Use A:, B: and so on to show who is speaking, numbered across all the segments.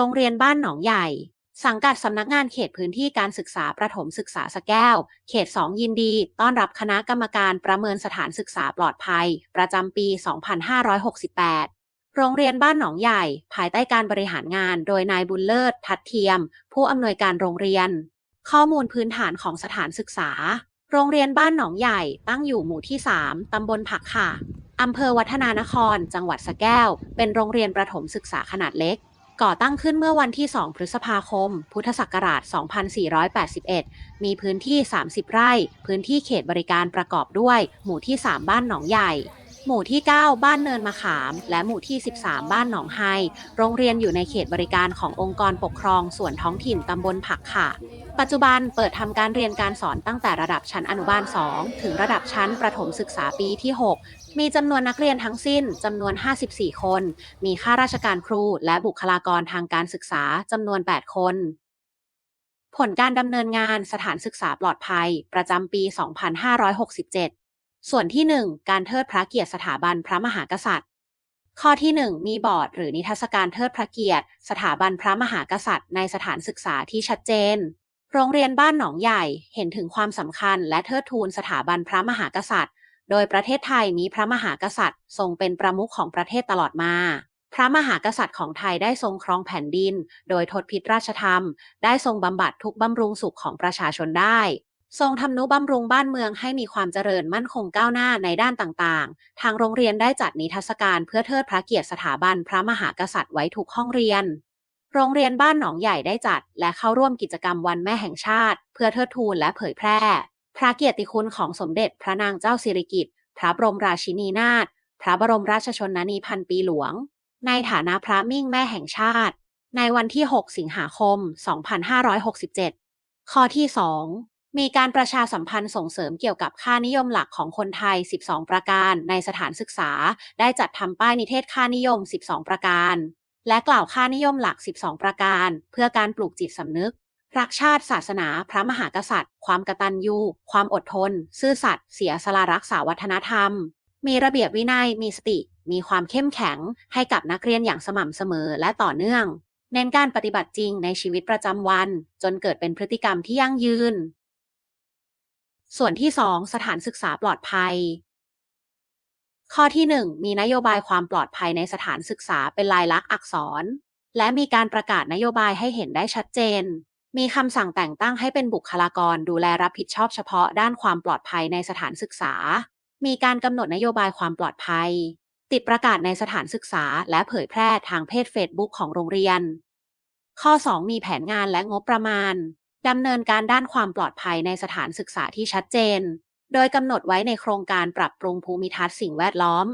A: โรงเรียนบ้านหนองใหญ่ สังกัดสำนักงานเขตพื้นที่การศึกษาประถมศึกษาสแก้ว เขต 2 ยินดี ต้อนรับคณะกรรมการประเมินสถานศึกษาปลอดภัย ประจำปี 2568โรงเรียนบ้านหนองใหญ่ ภายใต้การบริหารงานโดยนายบุญเลิศ ทัดเทียม ผู้อำนวยการโรงเรียน ข้อมูลพื้นฐานของสถานศึกษา โรงเรียนบ้านหนองใหญ่ตั้งอยู่หมู่ที่ 3 ตำบลผักค่ะ อำเภอวัฒนานคร จังหวัดสแก้ว เป็นโรงเรียนประถมศึกษาขนาดเล็ก ก่อตั้งขึ้นเมื่อวันที่ 2 พฤษภาคม พุทธศักราช 2481 มีพื้นที่ 30 ไร่ พื้นที่เขตบริการประกอบด้วย หมู่ที่ 3 บ้านหนองใหญ่ หมู่ที่ 9 บ้านเนินมะขาม และหมู่ที่ 13 บ้านหนองไฮ โรงเรียนอยู่ในเขตบริการขององค์กรปกครองส่วนท้องถิ่นตำบลผักค่ะ ปัจจุบันเปิดทำการเรียนการสอนตั้งแต่ระดับชั้นอนุบาล 2 ถึงระดับชั้นประถมศึกษาปีที่ 6 มีจำนวนนักเรียนทั้งสิ้นจำนวน 54 คน มีข้าราชการครูและบุคลากรทางการศึกษาจำนวน 8 คน ผลการดำเนินงานสถานศึกษาปลอดภัย ประจำปี 2567 ส่วนที่ 1 การเทิดพระเกียรติสถาบันพระมหากษัตริย์ ข้อที่ 1 มีบอร์ดหรือนิทรรศการเทิดพระเกียรติ สถาบันพระมหากษัตริย์ ในสถานศึกษาที่ชัดเจน โรงเรียนบ้านหนองใหญ่เห็นถึงความสำคัญและเทิดทูนสถาบันพระมหากษัตริย์ โดยประเทศไทยมีพระมหากษัตริย์ ทรงเป็นประมุขของประเทศตลอดมา พระมหากษัตริย์ของไทยได้ทรงครองแผ่นดิน โดยทดพิษราชธรรม ได้ทรงบำบัดทุกบำรุงสุขของประชาชนได้ทรงทำนุบำรุงบ้านเมืองให้มีความเจริญมั่นคงก้าวหน้าในด้านต่างๆ ทางโรงเรียนได้จัดนิทรรศการเพื่อเทิดพระเกียรติสถาบันพระมหากษัตริย์ไว้ทุกห้องเรียน โรงเรียนบ้านหนองใหญ่ได้จัด และเข้าร่วมกิจกรรมวันแม่แห่งชาติ เพื่อเทิดทูนและเผยแพร่ พระเกียรติคุณของสมเด็จพระนางเจ้าสิริกิติ์พระบรมราชินีนาถพระบรมราชชนนีพันปีหลวง ในฐานะพระมิ่งแม่แห่งชาติ ในวันที่ 6 สิงหาคม 2567 ข้อที่ 2 มีการประชาสัมพันธ์ส่งเสริมเกี่ยวกับค่านิยมหลักของคนไทย 12 ประการ ในสถานศึกษา ได้จัดทำป้ายนิเทศค่านิยม 12 ประการ และกล่าวค่านิยมหลัก 12 ประการ เพื่อการปลูกจิตสำนึก รักชาติศาสนา พระมหากษัตริย์ ความกตัญญู ความอดทน ซื่อสัตย์เสียสละรักษาวัฒนธรรม มีระเบียบวินัย มีสติ มีความเข้มแข็ง ให้กับนักเรียนอย่างสม่ำเสมอและต่อเนื่อง เน้นการปฏิบัติจริงในชีวิตประจำวัน จนเกิดเป็นพฤติกรรมที่ยั่งยืน ส่วนที่ 2 สถานศึกษาปลอดภัย ข้อที่ 1 มีนโยบายความปลอดภัยในสถานศึกษาเป็นลายลักษณ์อักษร และมีการประกาศนโยบายให้เห็นได้ชัดเจน มีคำสั่งแต่งตั้งให้เป็นบุคลากรดูแลรับผิดชอบเฉพาะด้านความปลอดภัยในสถานศึกษา มีการกำหนดนโยบายความปลอดภัย ติดประกาศในสถานศึกษา และเผยแพร่ทางเพจเฟซบุ๊กของโรงเรียน ข้อ 2 มีแผนงานและงบประมาณดำเนินการด้านความปลอดภัยในสถานศึกษาที่ชัดเจน โดยกำหนดไว้ในโครงการปรับปรุงภูมิทัศน์สิ่งแวดล้อม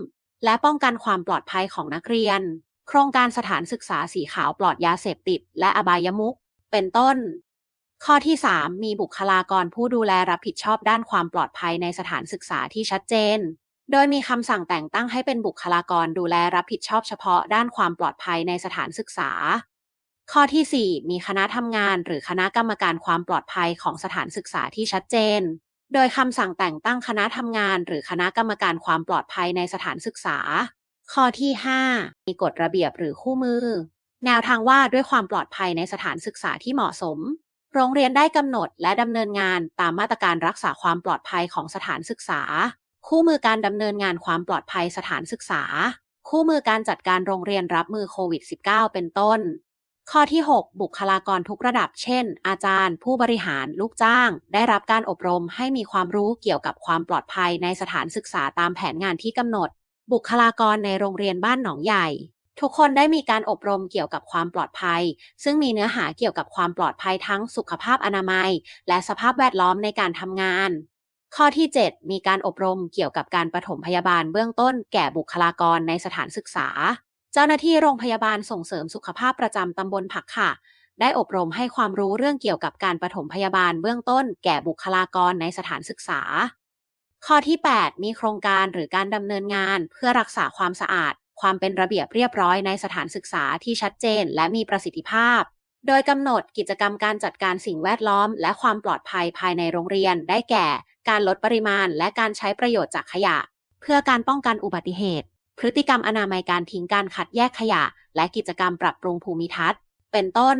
A: และป้องกันความปลอดภัยของนักเรียน โครงการสถานศึกษาสีขาวปลอดยาเสพติด และอบายมุข เป็นต้น ข้อที่ 3 มีบุคลากรผู้ดูแลรับผิดชอบด้านความปลอดภัยในสถานศึกษาที่ชัดเจน โดยมีคำสั่งแต่งตั้งให้เป็นบุคลากรดูแลรับผิดชอบเฉพาะด้านความปลอดภัยในสถานศึกษา ข้อที่ 4 มีคณะทำงานหรือคณะกรรมการความปลอดภัยของสถานศึกษาที่ชัดเจน โดยคำสั่งแต่งตั้งคณะทำงาน หรือคณะกรรมการความปลอดภัยในสถานศึกษาข้อที่ 5 มีกฎระเบียบหรือคู่มือ แนวทางว่าด้วยความปลอดภัยในสถานศึกษาที่เหมาะสม โรงเรียนได้กำหนดและดำเนินงานตามมาตรการรักษาความปลอดภัยของสถานศึกษา คู่มือการดำเนินงานความปลอดภัยสถานศึกษา คู่มือการจัดการโรงเรียนรับมือโควิด -19 เป็นต้น ข้อที่ 6 บุคลากรทุกระดับ เช่น อาจารย์ ผู้บริหาร ลูกจ้าง ได้รับการอบรมให้มีความรู้เกี่ยวกับความปลอดภัยในสถานศึกษาตามแผนงานที่กำหนด บุคลากรในโรงเรียนบ้านหนองใหญ่ ทุกคนได้มีการอบรมเกี่ยวกับความปลอดภัย ซึ่งมีเนื้อหาเกี่ยวกับความปลอดภัยทั้งสุขภาพอนามัย และสภาพแวดล้อมในการทำงาน ข้อที่ 7 มีการอบรมเกี่ยวกับการปฐมพยาบาลเบื้องต้นแก่บุคลากรในสถานศึกษา เจ้าหน้าที่โรงพยาบาลส่งเสริมสุขภาพประจำตำบลผักค่ะ ได้อบรมให้ความรู้เรื่องเกี่ยวกับการปฐมพยาบาลเบื้องต้น แก่บุคลากรในสถานศึกษา ข้อที่ 8 มีโครงการหรือการดำเนินงานเพื่อรักษาความสะอาด ความเป็นระเบียบเรียบร้อยในสถานศึกษาที่ชัดเจนและมีประสิทธิภาพ โดยกำหนดกิจกรรมการจัดการสิ่งแวดล้อม และความปลอดภัยภายในโรงเรียน ได้แก่ การลดปริมาณ และการใช้ประโยชน์จากขยะ เพื่อการป้องกันอุบัติเหตุ พฤติกรรมอนามัยการทิ้งการคัดแยกขยะ และกิจกรรมปรับปรุงภูมิทัศน์ เป็นต้น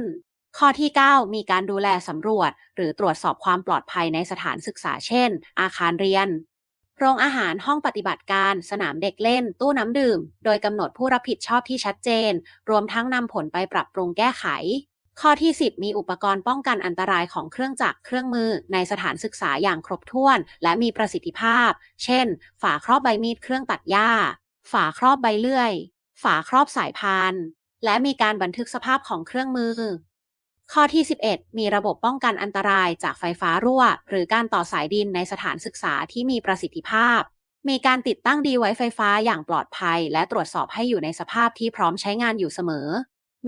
A: ข้อที่ 9 มีการดูแลสำรวจ หรือตรวจสอบความปลอดภัยในสถานศึกษาเช่น อาคารเรียน โรงอาหารห้องปฏิบัติการ สนามเด็กเล่น ตู้น้ำดื่ม โดยกำหนดผู้รับผิดชอบที่ชัดเจน รวมทั้งนำผลไปปรับปรุงแก้ไข ข้อที่ 10 มีอุปกรณ์ป้องกันอันตรายของเครื่องจักรเครื่องมือ ในสถานศึกษาอย่างครบถ้วน และมีประสิทธิภาพ เช่น ฝาครอบใบมีดเครื่องตัดหญ้า ฝาครอบใบเลื่อย ฝาครอบสายพานและมีการบันทึกสภาพของเครื่องมือ ข้อที่ 11 มีระบบป้องกันอันตรายจากไฟฟ้ารั่ว หรือการต่อสายดินในสถานศึกษาที่มีประสิทธิภาพ มีการติดตั้งดีไว้ไฟฟ้าอย่างปลอดภัย และตรวจสอบให้อยู่ในสภาพที่พร้อมใช้งานอยู่เสมอ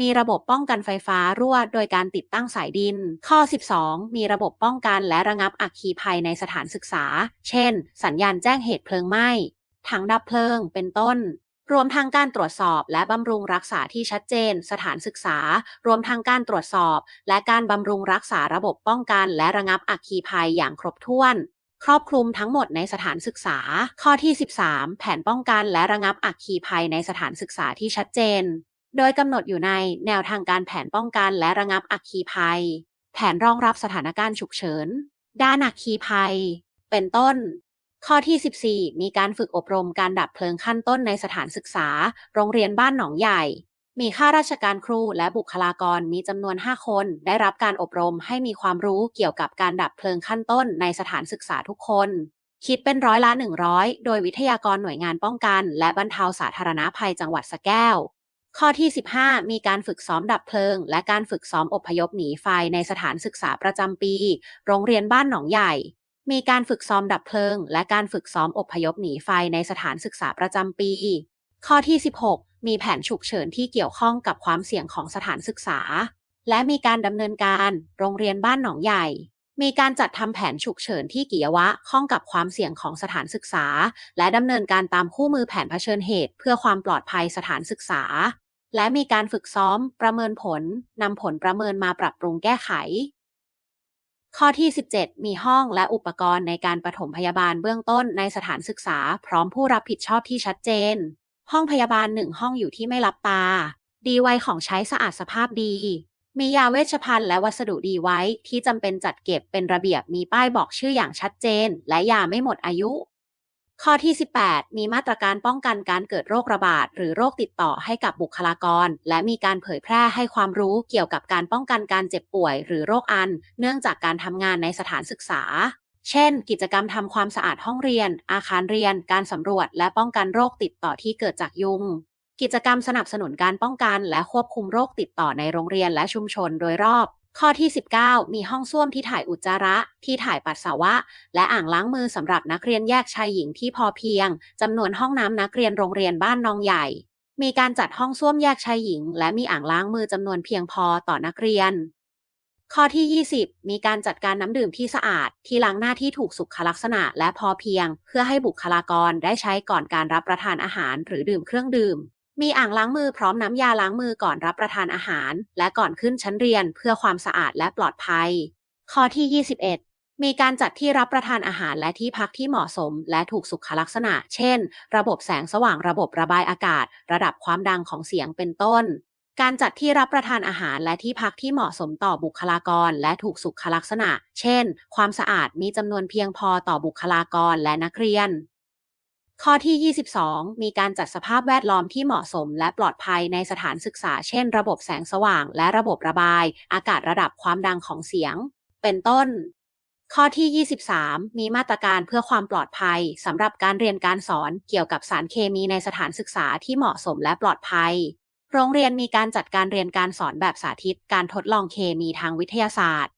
A: มีระบบป้องกันไฟฟ้ารั่ว โดยการติดตั้งสายดิน ข้อ 12 มีระบบป้องกันและระงับอัคคีภัยในสถานศึกษา เช่น สัญญาณแจ้งเหตุเพลิงไหม้ ถังดับเพลิง เป็นต้น รวมทั้งการตรวจสอบและบำรุงรักษาที่ชัดเจน สถานศึกษา รวมทั้งการตรวจสอบ และการบำรุงรักษาระบบป้องกันและระงับอัคคีภัยอย่างครบถ้วน ครอบคลุมทั้งหมดในสถานศึกษา ข้อที่ 13 แผนป้องกันและระงับอัคคีภัยในสถานศึกษาที่ชัดเจน โดยกำหนดอยู่ในแนวทางการแผนป้องกันและระงับอัคคีภัย แผนรองรับสถานการณ์ฉุกเฉิน ด้านอัคคีภัย เป็นต้น ข้อที่ 14 มีการฝึกอบรมการดับเพลิงขั้นต้นในสถานศึกษา โรงเรียนบ้านหนองใหญ่ มีข้าราชการครูและบุคลากรมีจำนวน 5 คน ได้รับการอบรมให้มีความรู้เกี่ยวกับการดับเพลิงขั้นต้นในสถานศึกษาทุกคน คิดเป็นร้อยละ 100 โดยวิทยากรหน่วยงานป้องกัน และบรรเทาสาธารณภัยจังหวัดสะแก้ว ข้อที่ 15 มีการฝึกซ้อมดับเพลิง และการฝึกซ้อมอพยพหนีไฟในสถานศึกษาประจำปี โรงเรียนบ้านหนองใหญ่ มีการฝึกซ้อมดับเพลิง และการฝึกซ้อมอบพยพหนีไฟในสถานศึกษาประจำปีข้อที่ 16 มีแผนฉุกเฉินที่เกี่ยวข้องกับความเสี่ยงของสถานศึกษา และมีการดำเนินการ โรงเรียนบ้านหนองใหญ่ มีการจัดทำแผนฉุกเฉินที่เกิยวะข้องกับความเสี่ยงของสถานศึกษา และดำเนินการตามคู่มือแผนเผชิญเหตุ เพื่อความปลอดภัยสถานศึกษา และมีการฝึกซ้อม ประเมินผลนำผลประเมินมาปรับปรุงแก้ไข ข้อที่ 17 มีห้องและอุปกรณ์ในการปฐมพยาบาลเบื้องต้นในสถานศึกษา พร้อมผู้รับผิดชอบที่ชัดเจน ห้องพยาบาลหนึ่งห้องอยู่ที่ไม่รับตา ดีไวของใช้สะอาดสภาพดี มียาเวชภัณฑ์และวัสดุดีไว้ที่จำเป็นจัดเก็บเป็นระเบียบมีป้ายบอกชื่ออย่างชัดเจน และยาไม่หมดอายุ ข้อที่ 18 มีมาตรการป้องกันการเกิดโรคระบาด หรือโรคติดต่อให้กับบุคลากร และมีการเผยแพร่ให้ความรู้เกี่ยวกับการป้องกันการเจ็บป่วย หรือโรคอัน เนื่องจากการทำงานในสถานศึกษา เช่น กิจกรรมทำความสะอาดห้องเรียน อาคารเรียน การสำรวจ และป้องกันโรคติดต่อที่เกิดจากยุง กิจกรรมสนับสนุนการป้องกัน และควบคุมโรคติดต่อในโรงเรียนและชุมชนโดยรอบ ข้อที่ 19 มีห้องส้วมที่ถ่ายอุจจาระ ที่ถ่ายปัสสาวะ และอ่างล้างมือสำหรับนักเรียนแยกชายหญิงที่พอเพียงจำนวนห้องน้ำนักเรียนโรงเรียนบ้านนองใหญ่ มีการจัดห้องส้วมแยกชายหญิง และมีอ่างล้างมือจำนวนเพียงพอต่อนักเรียน ข้อที่ 20 มีการจัดการน้ำดื่มที่สะอาด ที่ล้างหน้าที่ถูกสุขลักษณะและพอเพียง เพื่อให้บุคลากรได้ใช้ก่อนการรับประทานอาหารหรือดื่มเครื่องดื่ม มีอ่างล้างมือพร้อมน้ำยาล้างมือก่อนรับประทานอาหาร และก่อนขึ้นชั้นเรียนเพื่อความสะอาดและปลอดภัย ข้อที่ 21 มีการจัดที่รับประทานอาหารและที่พักที่เหมาะสม และถูกสุขลักษณะ เช่น ระบบแสงสว่างระบบระบายอากาศ ระดับความดังของเสียงเป็นต้น การจัดที่รับประทานอาหารและที่พักที่เหมาะสมต่อบุคลากร และถูกสุขลักษณะ เช่น ความสะอาดมีจำนวนเพียงพอต่อบุคลากรและนักเรียน ข้อที่ 22 มีการจัดสภาพแวดล้อมที่เหมาะสม และปลอดภัยในสถานศึกษา เช่น ระบบแสงสว่าง และระบบระบาย อากาศระดับความดังของเสียง เป็นต้น ข้อที่ 23 มีมาตรการเพื่อความปลอดภัยสำหรับการเรียนการสอนเกี่ยวกับสารเคมีในสถานศึกษาที่เหมาะสมและปลอดภัย โรงเรียนมีการจัดการเรียนการสอนแบบสาธิต การทดลองเคมีทางวิทยาศาสตร์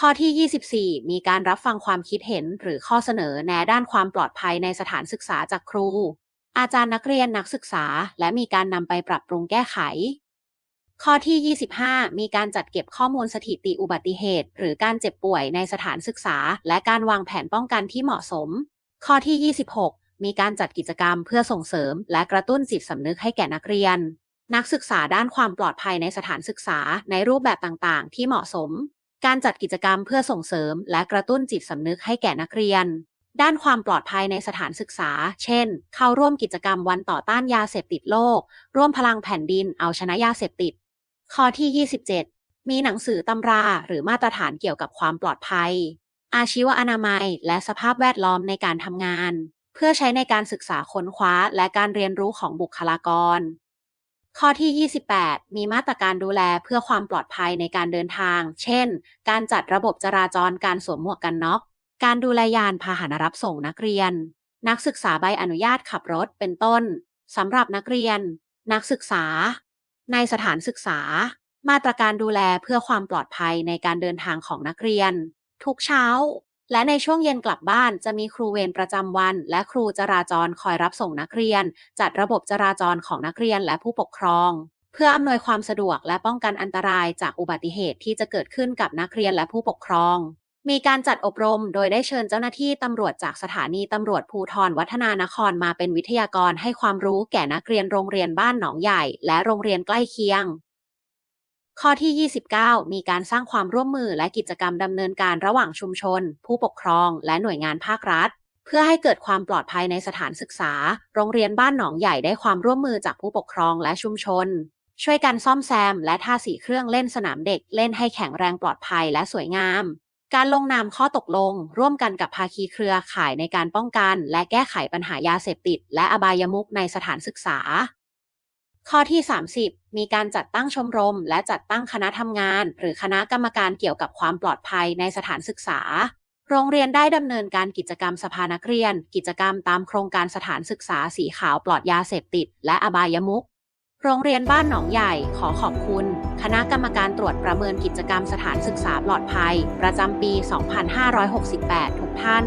A: ข้อที่ 24 มีการรับฟังความคิดเห็นหรือข้อเสนอแนะด้านความปลอดภัยในสถานศึกษาจากครู อาจารย์นักเรียนนักศึกษา และมีการนำไปปรับปรุงแก้ไข ข้อที่ 25 มีการจัดเก็บข้อมูลสถิติอุบัติเหตุ หรือการเจ็บป่วยในสถานศึกษา และการวางแผนป้องกันที่เหมาะสม ข้อที่ 26 มีการจัดกิจกรรมเพื่อส่งเสริม และกระตุ้นจิตสำนึกให้แก่นักเรียน นักศึกษาด้านความปลอดภัยในสถานศึกษาในรูปแบบต่างๆ ที่เหมาะสม การจัดกิจกรรมเพื่อส่งเสริม และกระตุ้นจิตสำนึกให้แก่นักเรียน ด้านความปลอดภัยในสถานศึกษา เช่น เข้าร่วมกิจกรรมวันต่อต้านยาเสพติดโลก ร่วมพลังแผ่นดินเอาชนะยาเสพติด ข้อที่ 27 มีหนังสือตำราหรือมาตรฐานเกี่ยวกับความปลอดภัย อาชีวอนามัย และสภาพแวดล้อมในการทำงาน เพื่อใช้ในการศึกษาค้นคว้า และการเรียนรู้ของบุคลากร ข้อที่ 28 มีมาตรการดูแลเพื่อความปลอดภัยในการเดินทาง เช่น การจัดระบบจราจรการสวมหมวกกันน็อก การดูแลยานพาหนะรับส่งนักเรียน นักศึกษาใบอนุญาตขับรถเป็นต้นสำหรับนักเรียน นักศึกษา ในสถานศึกษา มาตรการดูแลเพื่อความปลอดภัยในการเดินทางของนักเรียน ทุกเช้า และในช่วงเย็นกลับบ้านจะมีครูเวรประจำวัน และครูจราจรคอยรับส่งนักเรียน จัดระบบจราจรของนักเรียนและผู้ปกครอง เพื่ออำนวยความสะดวกและป้องกันอันตรายจากอุบัติเหตุที่จะเกิดขึ้นกับนักเรียนและผู้ปกครอง มีการจัดอบรมโดยได้เชิญเจ้าหน้าที่ตำรวจจากสถานีตำรวจภูทรวัฒนานครมาเป็นวิทยากรให้ความรู้แก่นักเรียนโรงเรียนบ้านหนองใหญ่ และโรงเรียนใกล้เคียง ข้อที่ 29 มีการสร้างความร่วมมือและกิจกรรมดำเนินการระหว่างชุมชน ผู้ปกครองและหน่วยงานภาครัฐ เพื่อให้เกิดความปลอดภัยในสถานศึกษา โรงเรียนบ้านหนองใหญ่ได้ความร่วมมือจากผู้ปกครองและชุมชน ช่วยกันซ่อมแซม และทาสีเครื่องเล่นสนามเด็ก เล่นให้แข็งแรงปลอดภัยและสวยงาม การลงนามข้อตกลง ร่วมกันกับภาคีเครือข่ายในการป้องกัน และแก้ไขปัญหายาเสพติด และอบายมุขในสถานศึกษา ข้อที่ 30 มีการจัดตั้งชมรม และจัดตั้งคณะทำงาน หรือคณะกรรมการเกี่ยวกับความปลอดภัยในสถานศึกษา โรงเรียนได้ดำเนินการกิจกรรมสภานักเรียน กิจกรรมตามโครงการสถานศึกษาสีขาวปลอดยาเสพติด และอบายมุขโรงเรียนบ้านหนองใหญ่ขอขอบคุณ คณะกรรมการตรวจประเมินกิจกรรมสถานศึกษาปลอดภัย ประจำปี 2568 ทุกท่าน